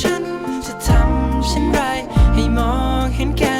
ฉันจะทำเช่นไร ให้มองเห็นแก่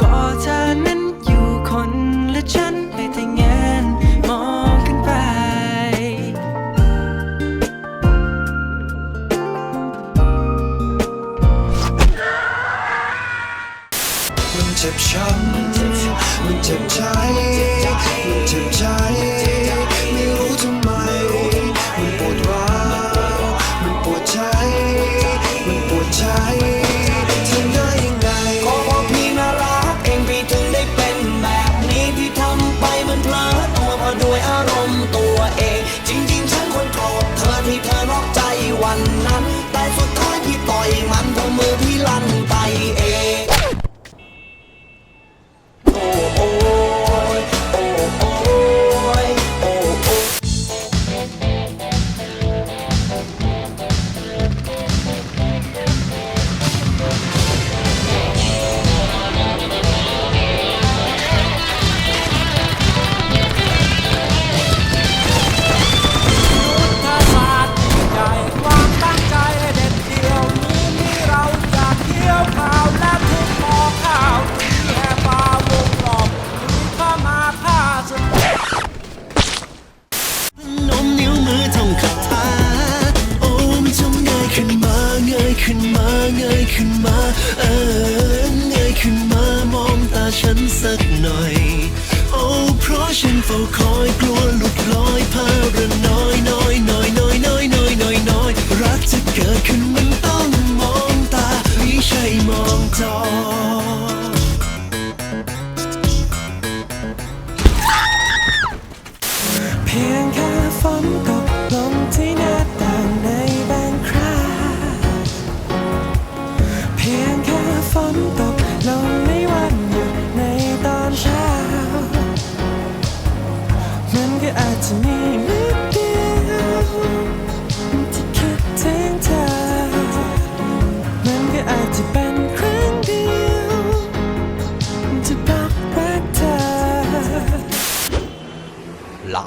ก็เธอนั้นอยู่คนและฉันให้แต่แงนมองขึ้นไป มันเจ็บช้ำมันเจ็บใจ มันเจ็บใจ so cold.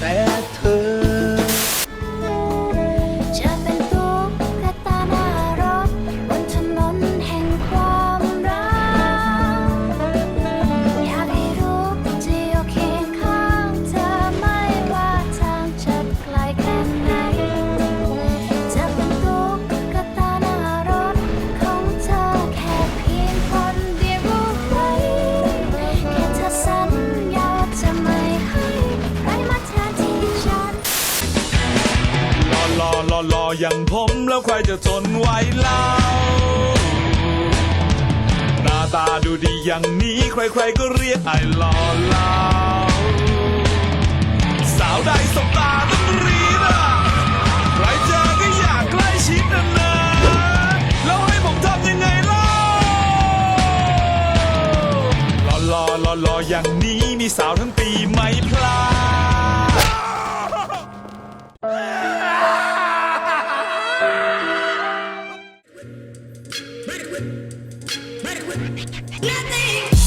แต่ หล่อหล่ออย่างผมแล้วใครจะทนไหวเล่า หน้าตาดูดีอย่างนี้ใครๆก็เรียกไอ้หล่อเหลาสาวใดสบตาต้องรีดอะใครเจอก็อยากใกล้ชิดนะนะแล้วให้ผมทำยังไงเล่าหล่อหล่อหล่อหล่ออย่างนี้มีสาวทั้งปีไม่พลาด Nothing.